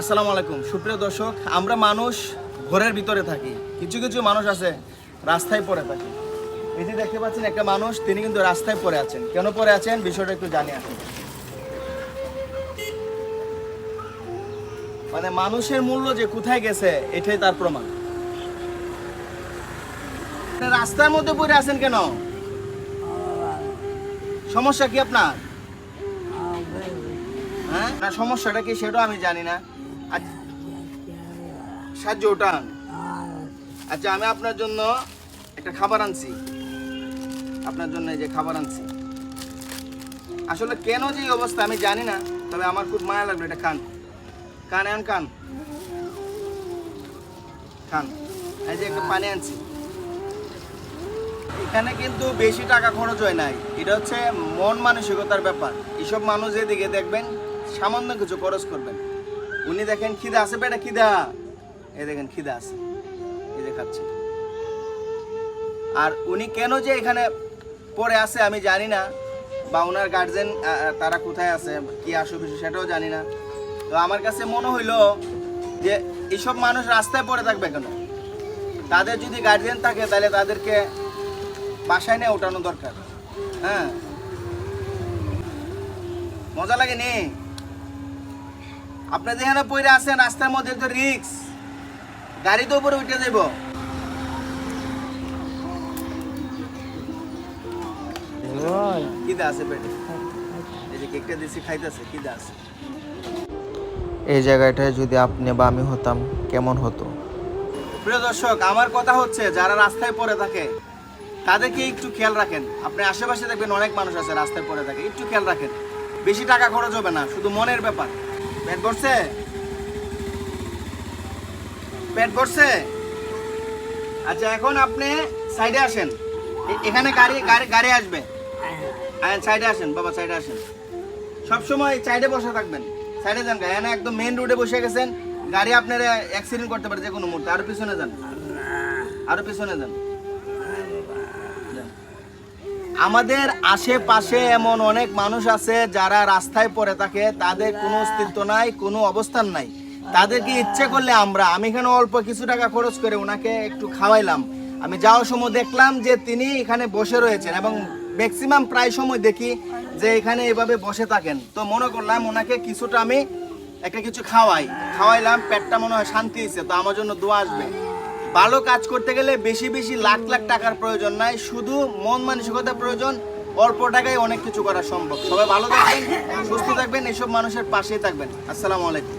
আসসালামু আলাইকুম। সুপ্রিয় দর্শক আমরা মানুষ ঘরের ভিতরে থাকি। কিছু কিছু মানুষ আছে রাস্তায় পড়ে থাকে। এই যে দেখতে পাচ্ছেন একটা মানুষ তিনি কিন্তু রাস্তায় পড়ে আছেন। কেন পড়ে আছেন? বিষয়টা একটু জানি আসুন মানে মানুষের মূল্য যে কোথায় গেছে এটাই তার প্রমাণ। রাস্তার মধ্যে পড়ে আছেন কেন? সমস্যা কি আপনার? হ্যাঁ? সমস্যাটা কি সেটাও আমি জানি না। সাহায্য ওঠান। আচ্ছা আমি আপনার জন্য একটা খাবার আনছি। আপনার জন্য এই যে খাবার আনছি। আসলে কেন যে অবস্থা আমি জানি না, তবে আমার খুব মায়া লাগল এটা খান। কান আন কান খান। এই যে একটু পানি আনছি। এখানে কিন্তু বেশি টাকা খরচ হয় নাই। এটা হচ্ছে মন মানসিকতার ব্যাপার। এসব মানুষ এদিকে দেখবেন, সামান্য কিছু খরচ করবেন। উনি দেখেন খিদা আছে, বেটা, খিদা। এই দেখেন, খিদা আছে। এই যে খাচ্ছে। আর উনি কেন যে এখানে পড়ে আছে আমি জানি না, বা ওনার গার্জেন তারা কোথায় আছে, কি আসো কিছু সেটাও জানি না। তো আমার কাছে মনে হইল যে এইসব মানুষ রাস্তায় পড়ে থাকবে কেন? তাদের যদি গার্জেন থাকে, তাহলে তাদেরকে বাসায় নিয়ে ওঠানো দরকার। হ্যাঁ? মজা লাগে নি? আপনি যেখানে পড়ে আছেন রাস্তার মধ্যে তো রিক্স গাড়ি তো উপরে উঠে যাব কিদা আছে পেটে? এই যে কেকটা দিছি খাইতেছে কিদা আছে? এই জায়গাটায় যদি আপনি বা আমি হতাম কেমন হতো? প্রিয় দর্শক আমার কথা হচ্ছে যারা রাস্তায় পড়ে থাকে তাদেরকে একটু খেয়াল রাখেন। আপনি আশেপাশে দেখবেন অনেক মানুষ আছে রাস্তায় পড়ে থাকে একটু খেয়াল রাখেন। বেশি টাকা খরচ হবে না শুধু মনের ব্যাপার। পেট ভরছে? পেট ভরছে? আচ্ছা এখন আপনি সাইডে আসেন। এখানে গাড়ি গাড়ি গাড়ি আসবে। সাইডে আসেন, বাবা, সাইডে আসেন। সবসময় সাইডে বসে থাকবেন। সাইডে যান এখানে একদম মেইন রোডে বসে গেছেন। গাড়ি আপনার অ্যাক্সিডেন্ট করতে পারে যে কোনো মুহূর্তে। আরও পিছনে যান। আরও পিছনে যান। আমাদের আশেপাশে এমন অনেক মানুষ আছে যারা রাস্তায় পড়ে থাকে, তাদের কোনো অস্তিত্ব নাই, কোনো অবস্থান নাই। তাদেরকে ইচ্ছে করলে আমরা, আমি এখানে অল্প কিছু টাকা খরচ করে ওনাকে একটু খাওয়াইলাম। আমি যাওয়ার সময় দেখলাম যে তিনি এখানে বসে রয়েছেন এবং ম্যাক্সিমাম প্রায় সময় দেখি যে এখানে এভাবে বসে থাকেন। তো মনে করলাম ওনাকে কিছুটা আমি একটা কিছু খাওয়াই। খাওয়াইলাম, পেটটা মনে হয় শান্তি হয়েছে তো আমার জন্য দোয়া আসবে। ভালো কাজ করতে গেলে বেশি বেশি লাখ লাখ টাকার প্রয়োজন নাই, শুধু মন মানসিকতা প্রয়োজন, অল্প টাকায় অনেক কিছু করা সম্ভব। সবাই ভালো থাকবেন, সুস্থ থাকবেন, এসব মানুষের পাশেই থাকবেন। আসসালামু আলাইকুম।